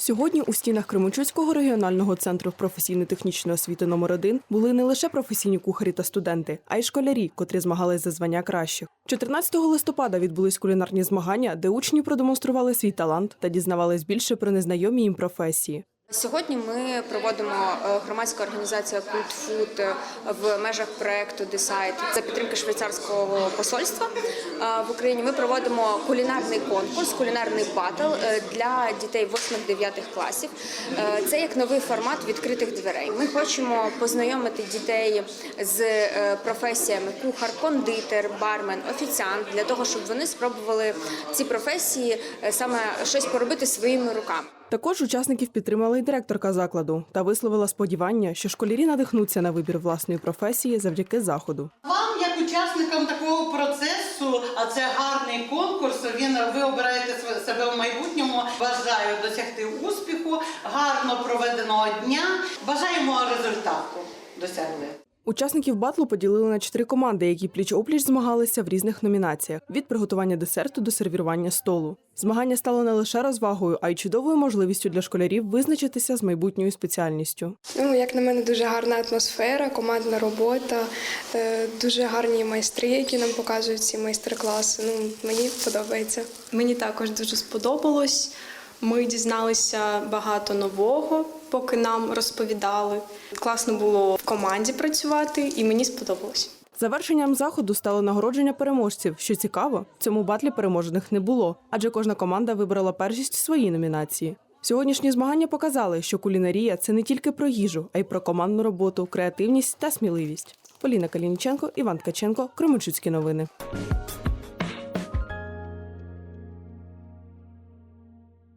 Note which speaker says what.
Speaker 1: Сьогодні у стінах Кременчуцького регіонального центру професійно-технічної освіти номер 1 були не лише професійні кухарі та студенти, а й школярі, котрі змагались за звання кращих. 14 листопада відбулись кулінарні змагання, де учні продемонстрували свій талант та дізнавались більше про незнайомі їм професії.
Speaker 2: Сьогодні ми проводимо е, громадська організація Cult Food е, в межах проекту Decide за підтримки швейцарського посольства е, в Україні. Ми проводимо кулінарний конкурс, кулінарний батл е, для дітей 8-9 класів. Це як новий формат відкритих дверей. Ми хочемо познайомити дітей з професіями кухар, кондитер, бармен, офіціант для того, щоб вони спробували ці професії саме щось поробити своїми руками.
Speaker 1: Також учасників підтримала й директорка закладу та висловила сподівання, що школярі надихнуться на вибір власної професії завдяки заходу.
Speaker 3: Вам, як учасникам такого процесу, а це гарний конкурс. Він ви обираєте себе в майбутньому. Бажаю досягти успіху, гарно проведеного дня. Бажаємо результату досягли.
Speaker 1: Учасників батлу поділили на чотири команди, які пліч-опліч змагалися в різних номінаціях від приготування десерту до сервірування столу. Змагання стало не лише розвагою, а й чудовою можливістю для школярів визначитися з майбутньою спеціальністю.
Speaker 4: Ну, як на мене, дуже гарна атмосфера, командна робота, е, дуже гарні майстри, які нам показують ці майстер-класи. Ну, мені подобається.
Speaker 5: Мені також дуже сподобалось. Ми дізналися багато нового, поки нам розповідали. Класно було в команді працювати, і мені сподобалось.
Speaker 1: Завершенням заходу стало нагородження переможців. Що цікаво, в цьому батлі переможених не було, адже кожна команда вибрала першість своїй номінації. Сьогоднішні змагання показали, що кулінарія це не тільки про їжу, а й про командну роботу, креативність та сміливість. Поліна Калініченко, Іван Ткаченко, Кременчуцькі новини.